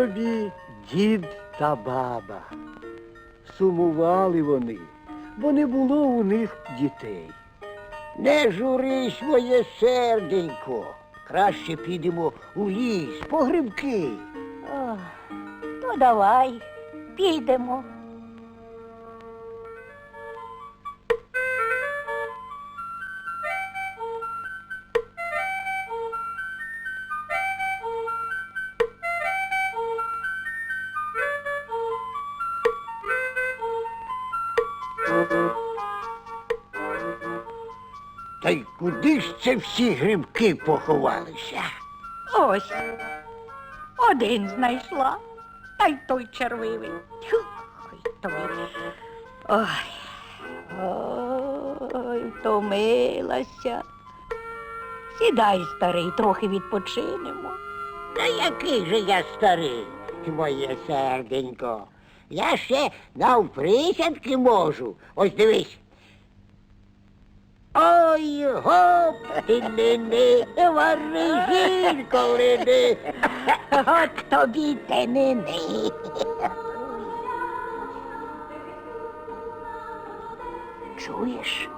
собі дід та баба. Сумували вони, бо не було у них дітей. Не журись, моє серденько. Краще підемо у ліс, по грибки. Ох, ну давай, підемо. Куди ж це всі грибки поховалися? Ось. Один знайшла, та й той червивий. Тьху, ой, той. Ой. Ой, втомилася. Сідай, старий, трохи відпочинемо. Та який же я старий, моє серденько. Я ще навприсядки можу. Ось дивись. Ой, гоп, ти-ни-ни, вари гірко лини. От тобі те не не. Чуєш?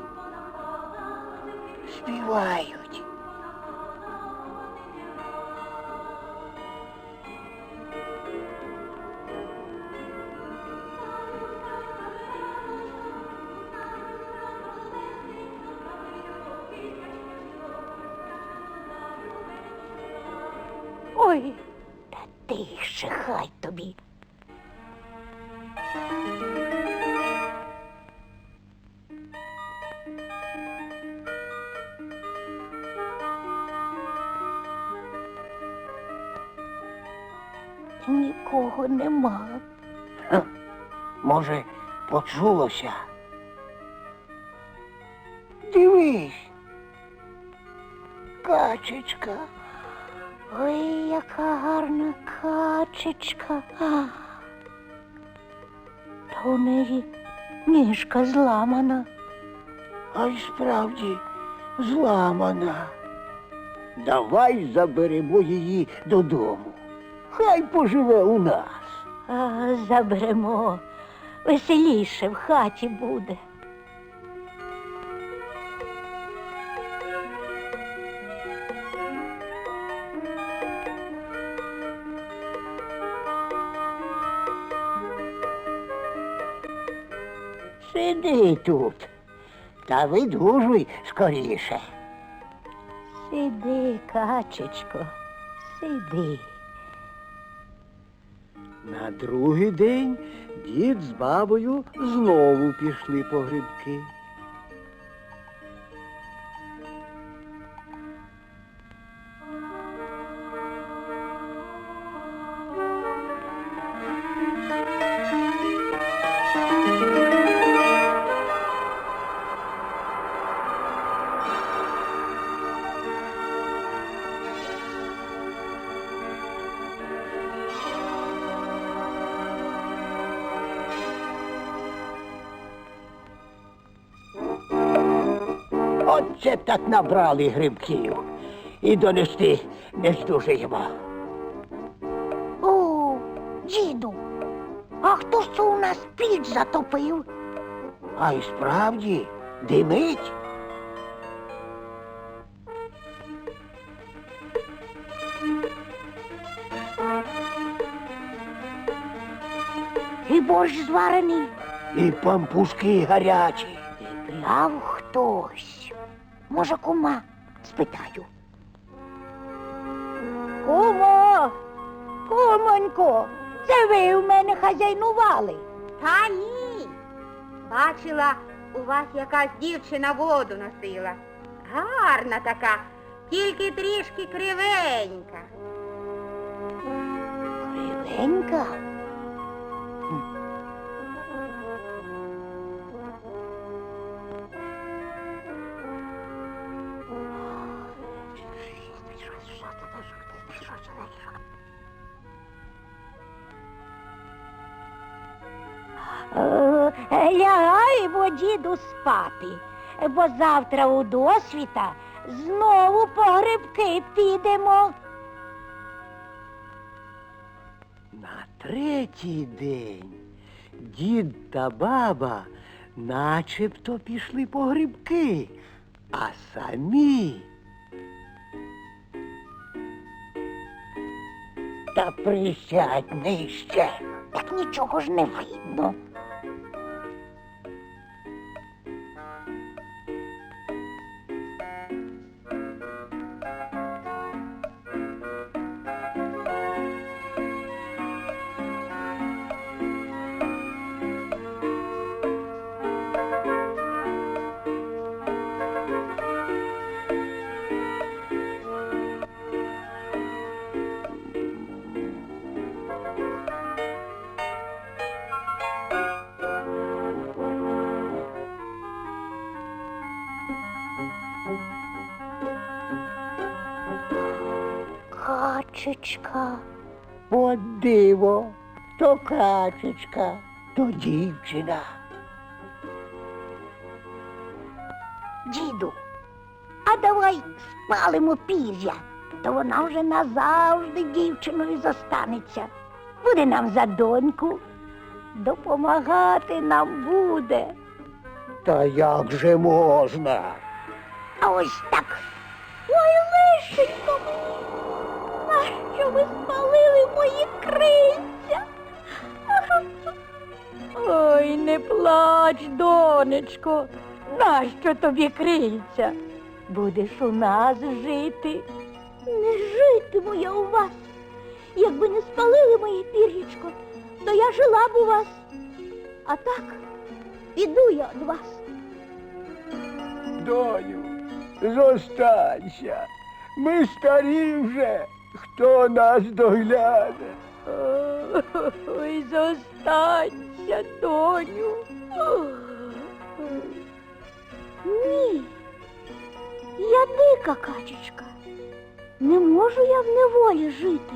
Співають. Ой, та тише, хай тобі. Нікого нема. Може, почулося? Дивись. Качечка. Ой, яка гарна качечка. А. Та у неї ніжка зламана. А й справді зламана. Давай заберемо її додому. Хай поживе у нас. А, заберемо. Веселіше в хаті буде. Сиди тут та видужуй скоріше. Сиди, качечко, сиди. На другий день дід з бабою знову пішли по грибки. Оце так набрали грибків. І донести не здужаємо. О, діду, а хто ж це у нас піч затопив? А й справді димить. І борщ зварений. І пампушки гарячі. І пляв хтось. Може, кума? Спитаю. Кумо, кумонько, це ви у мене хазяйнували. Та ні. Бачила, у вас якась дівчина воду носила. Гарна така, тільки трішки кривенька. Кривенька. Лягаємо, діду, спати, бо завтра у досвіта знову по грибки підемо. третій день дід та баба начебто пішли по грибки, а самі Та присядь нижче. Так нічого ж не видно. Качечка. От диво, то качечка, то дівчина. Діду, а давай спалимо пір'я, то вона вже назавжди дівчиною зостанеться. Буде нам за доньку, допомагати нам буде. Та як же можна? А ось так. Ой, лишенько мені, нащо ви спалили мої крильця? Ой, не плач, донечко. Нащо тобі крильця? Будеш у нас жити. Не житиму я у вас. Якби не спалили моє пір'ячко, то я жила б у вас. А так, піду я від вас. Доню, зостанься. Ми старі вже. Хто нас догляне? Ой, зостанься, доню. Ні. Я дика качечка. Не можу я в неволі жити.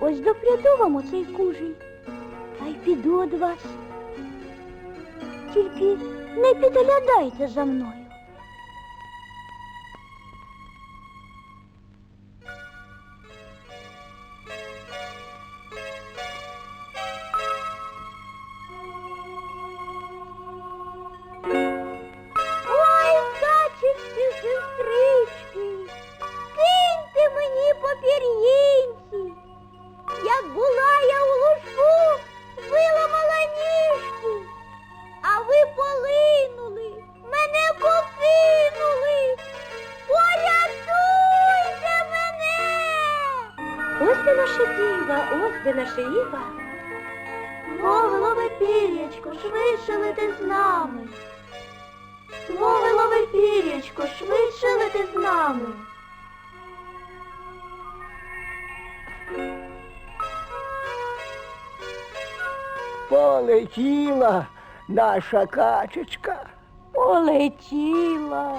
Ось допряду вам оцей кужий, та й піду від вас. Тільки не підглядайте за мною. Пір'ячко, швидше лети з нами. Мовилове пір'ячко, швидше лети з нами. Полетіла наша качечка. Полетіла.